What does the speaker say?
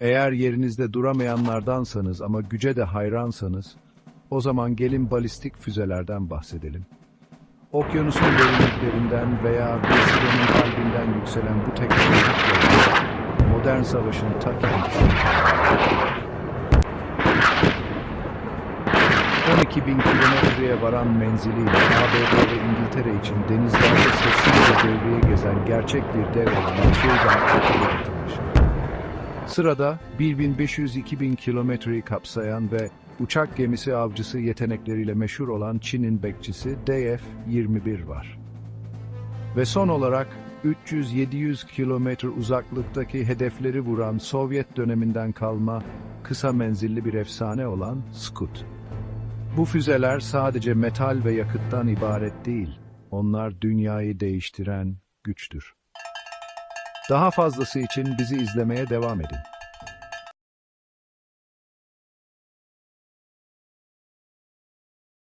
Eğer yerinizde duramayanlardansanız ama güce de hayransanız, o zaman gelin balistik füzelerden bahsedelim. Okyanusun derinliklerinden veya bir sirenin kalbinden yükselen bu teknolojik devre, modern savaşın ta kendisi. 12 bin kilometreye varan menziliyle ABD ve İngiltere için denizlerde sessizce devreye gezen gerçek bir dev olan getirmiş. Sırada 1500-2000 kilometreyi kapsayan ve uçak gemisi avcısı yetenekleriyle meşhur olan Çin'in bekçisi DF-21 var. Ve son olarak 300-700 kilometre uzaklıktaki hedefleri vuran Sovyet döneminden kalma kısa menzilli bir efsane olan Skut. Bu füzeler sadece metal ve yakıttan ibaret değil, onlar dünyayı değiştiren güçtür. Daha fazlası için bizi izlemeye devam edin.